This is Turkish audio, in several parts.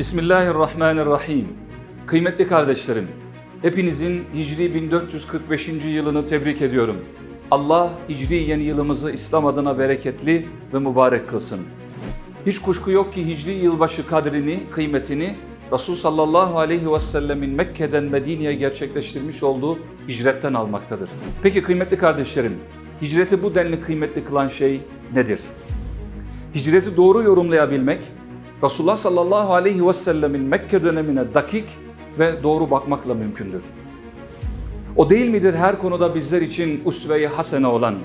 Bismillahirrahmanirrahim. Kıymetli kardeşlerim, hepinizin Hicri 1445. yılını tebrik ediyorum. Allah Hicri yeni yılımızı İslam adına bereketli ve mübarek kılsın. Hiç kuşku yok ki Hicri yılbaşı kadrini, kıymetini Resul sallallahu aleyhi ve sellemin Mekke'den Medine'ye gerçekleştirmiş olduğu hicretten almaktadır. Peki kıymetli kardeşlerim, hicreti bu denli kıymetli kılan şey nedir? Hicreti doğru yorumlayabilmek, Resulullah sallallahu aleyhi ve sellemin Mekke dönemine dakik ve doğru bakmakla mümkündür. O değil midir her konuda bizler için usve-i hasene olan?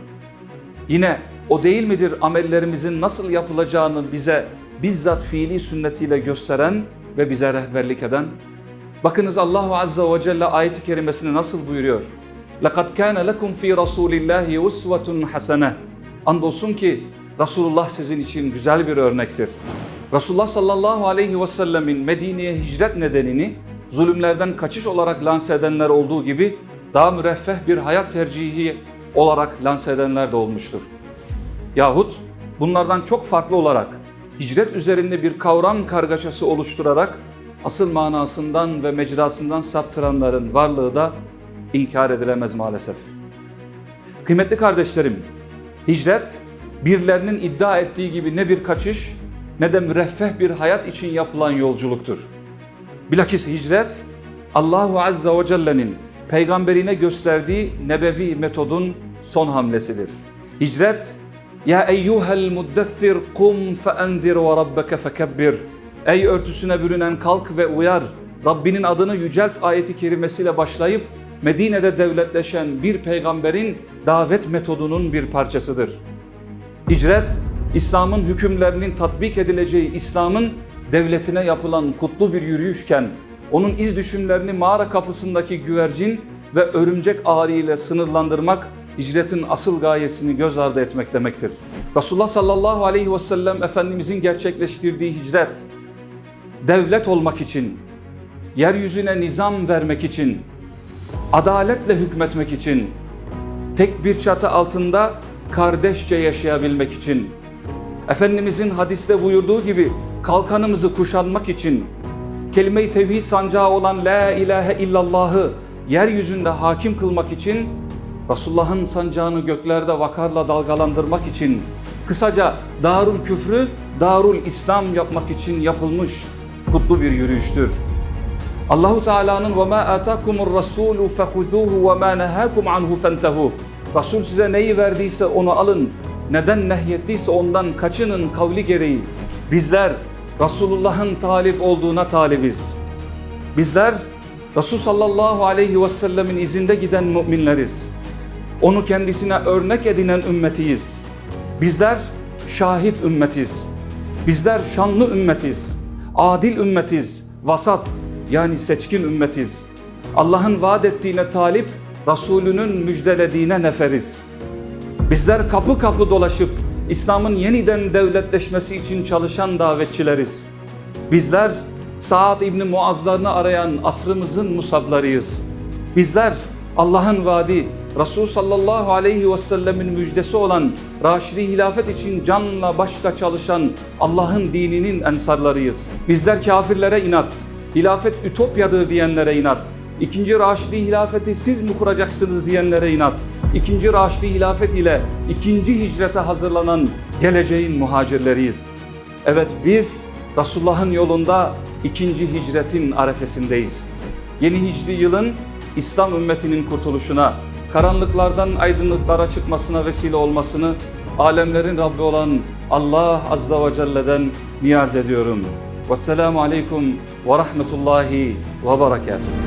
Yine o değil midir amellerimizin nasıl yapılacağını bize bizzat fiili sünnetiyle gösteren ve bize rehberlik eden? Bakınız Allahu Azze ve Celle ayet-i kerimesini nasıl buyuruyor? لَقَدْ كَانَ لَكُمْ ف۪ي رَسُولِ اللّٰهِ اُسْوَةٌ حَسَنَةٌ Andolsun ki Resulullah sizin için güzel bir örnektir. Resulullah sallallahu aleyhi ve sellemin Medine'ye hicret nedenini zulümlerden kaçış olarak lanse edenler olduğu gibi daha müreffeh bir hayat tercihi olarak lanse edenler de olmuştur. Yahut bunlardan çok farklı olarak hicret üzerinde bir kavram kargaşası oluşturarak asıl manasından ve mecrasından saptıranların varlığı da inkar edilemez maalesef. Kıymetli kardeşlerim, hicret birilerinin iddia ettiği gibi ne bir kaçış ne de müreffeh bir hayat için yapılan yolculuktur. Bilakis hicret Allahu Azza ve Celle'nin peygamberine gösterdiği nebevi metodun son hamlesidir. Hicret ya eyyuhel muddessir kum fe enzir ve rabbeke fekebbir. Ey örtüsüne bürünen kalk ve uyar. Rabbinin adını yücelt ayeti kerimesiyle başlayıp Medine'de devletleşen bir peygamberin davet metodunun bir parçasıdır. Hicret, İslam'ın hükümlerinin tatbik edileceği İslam'ın devletine yapılan kutlu bir yürüyüşken, onun iz düşümlerini mağara kapısındaki güvercin ve örümcek ağrıyla sınırlandırmak, hicretin asıl gayesini göz ardı etmek demektir. Resulullah sallallahu aleyhi ve sellem Efendimizin gerçekleştirdiği hicret, devlet olmak için, yeryüzüne nizam vermek için, adaletle hükmetmek için, tek bir çatı altında kardeşçe yaşayabilmek için, Efendimizin hadiste buyurduğu gibi kalkanımızı kuşanmak için, kelime-i tevhid sancağı olan La ilahe illallah'ı yeryüzünde hakim kılmak için, Resulullah'ın sancağını göklerde vakarla dalgalandırmak için, kısaca Darul Küfrü, Darul İslam yapmak için yapılmış kutlu bir yürüyüştür. Allahu Teala'nın ve ma atakumur rasulu fehuzuhu ve ma nehakum anhu fentehu. Resul size neyi verdiyse onu alın. Neden nehyettiyse ondan kaçının kavli gereği. Bizler Resulullah'ın talip olduğuna talibiz. Bizler Resul sallallahu aleyhi ve sellemin izinde giden müminleriz. Onu kendisine örnek edinen ümmetiyiz. Bizler şahit ümmetiz. Bizler şanlı ümmetiz. Adil ümmetiz. Vasat yani seçkin ümmetiz. Allah'ın vaat ettiğine talip, Resulünün müjdelediğine neferiz. Bizler kapı kapı dolaşıp İslam'ın yeniden devletleşmesi için çalışan davetçileriz. Bizler Saad İbni Muazlarını arayan asrımızın musablarıyız. Bizler Allah'ın vaadi, Resul sallallahu aleyhi ve sellemin müjdesi olan Raşidi hilafet için canla başla çalışan Allah'ın dininin ensarlarıyız. Bizler kafirlere inat, hilafet ütopyadır diyenlere inat, İkinci Raşidi hilafeti siz mi kuracaksınız diyenlere inat. İkinci Raşidi hilafet ile ikinci hicrete hazırlanan geleceğin muhacirleriyiz. Evet biz Resulullah'ın yolunda ikinci hicretin arefesindeyiz. Yeni hicri yılın İslam ümmetinin kurtuluşuna, karanlıklardan aydınlıklara çıkmasına vesile olmasını alemlerin Rabbi olan Allah Azza ve Celle'den niyaz ediyorum. Vesselamu Aleyküm ve Rahmetullahi ve Berekatuhu.